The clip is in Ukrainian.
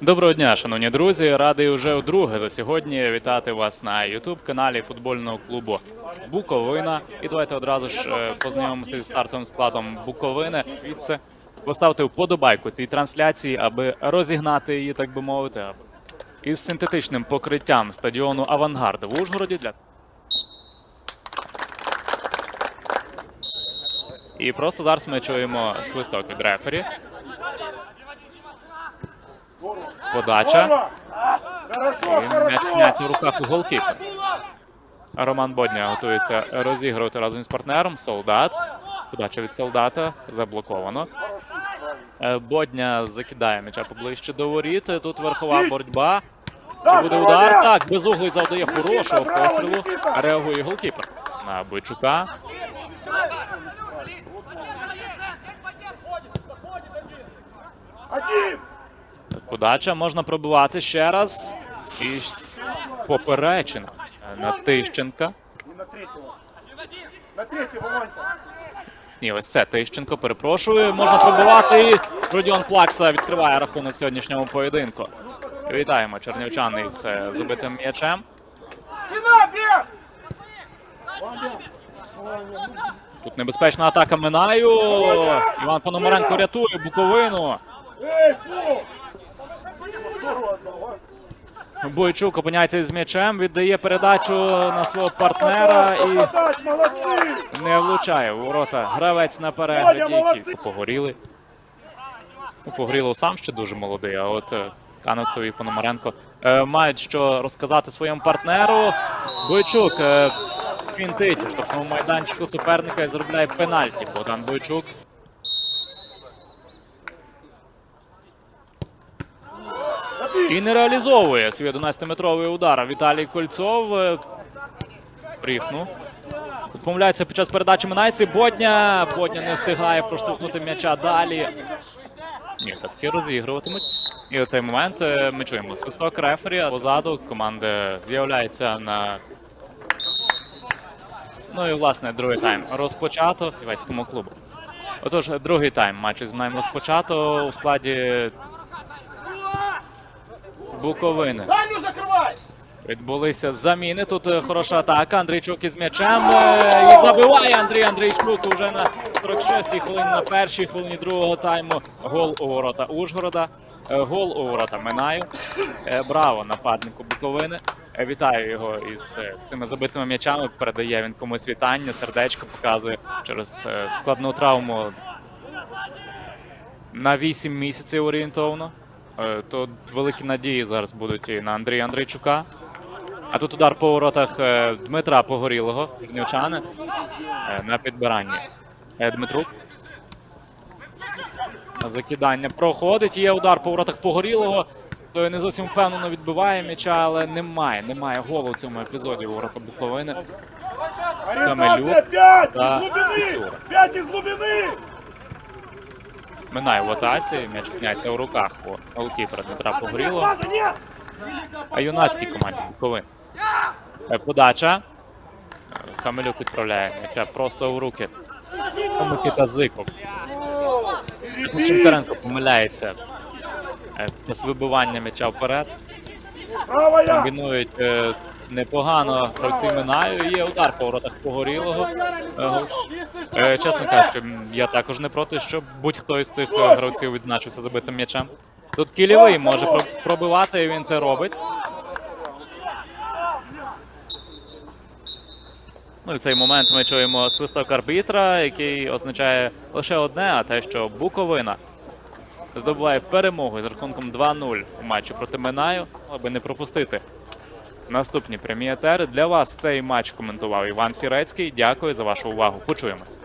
Доброго дня, шановні друзі. Радий уже вдруге за сьогодні вітати вас на youtube каналі футбольного клубу Буковина. І давайте одразу ж е, познайомимося зі стартовим складом Буковини. Звідси поставте вподобайку цій трансляції, аби розігнати її, так би мовити, із синтетичним покриттям стадіону Авангард в Ужгороді для І просто зараз ми чуємо свисток від рефері. Подача. М'яч в руках у голкіпера. Роман Бодня готується розігрувати разом з партнером. Солдат. Подача від солдата заблоковано. Е, Бодня закидає м'яча поближче до воріт. Тут верхова боротьба. Чи буде удар? Так, безуглий завдає хорошого пострілу. Реагує голкіпер на Бойчука. Один! Подача можна пробивати ще раз. І поперечина на Тищенка. Ні, ось це Тищенко, перепрошую. Можна пробивати. І Родіон Плакса відкриває рахунок сьогоднішньому поєдинку. Вітаємо чернівчан із е, забитим м'ячем. Тут небезпечна атака Минаю. Іван Пономаренко рятує Буковину. Бойчук опиняється із м'ячем, віддає передачу на свого партнера і не влучає у ворота. Гравець на перегляді. молодці! Погоріли. Ну, Погорілов сам ще дуже молодий, а от е, Канецов і Пономаренко е, мають що розказати своєму партнеру. Бойчук е, фінтить у майданчику суперника і заробляє пенальті. Богдан Бойчук. І не реалізовує свій 11-метровий удар. Віталій Кольцов е, пріхнув. Помиляється під час передачі Минайці. Бодня. Бодня не встигає проштовхнути м'яча далі. Ні, все-таки розігруватимуть. І у цей момент е, ми чуємо свисток рефері. Позаду команда з'являється на. Ну і власне другий тайм розпочато Івецькому клубу. Отож, другий тайм матчу з Минаєм розпочато у складі Буковини. Відбулися заміни. Тут е, хороша атака. Андрійчук із м'ячем. е, І забиває Андрій Андрійчук уже на 46-й хвилині, на першій хвилині другого тайму. Гол у ворота Ужгорода. Е, Гол у ворота Минаю. Браво нападнику Буковини. Вітаю його із цими забитими м'ячами. Передає він комусь вітання, сердечко показує через складну травму на 8 місяців орієнтовно. Е, То великі надії зараз будуть і на Андрія Андрійчука. А тут удар по воротах е, Дмитра Погорілого, чернівчани, е, на підбиранні. Дмитрук. Закидання проходить. Є удар по воротах Погорілого. Той не зовсім впевнено відбиває м'яча, але немає, немає голу в цьому епізоді у ворота Буковини. Ориентация 5 Да, из глубины! Пиццура. 5 из глубины! Минає в атаці, м'яч пняється у руках у голкіпера Дмитра нет! А юнацькій команді Буковин. Е, Подача. Е, Хамелюк відправляє м'яча просто в руки. Микита Зиков. Чимтеренко помиляється е, з вибивання м'яча вперед. Комбінують непогано гравці Минаю. Є удар по воротах Погорілого. Е. Е, Чесно кажучи, я також не проти, щоб будь-хто із цих е, гравців відзначився забитим м'ячем. Тут кільовий може пробивати, і він це робить. Ну і в цей момент ми чуємо свисток арбітра, який означає лише одне, а те, що Буковина здобуває перемогу з рахунком 2-0 у матчі проти Минаю, аби не пропустити наступні прямі. Для вас цей матч коментував Іван Сірецький. Дякую за вашу увагу. Почуємось.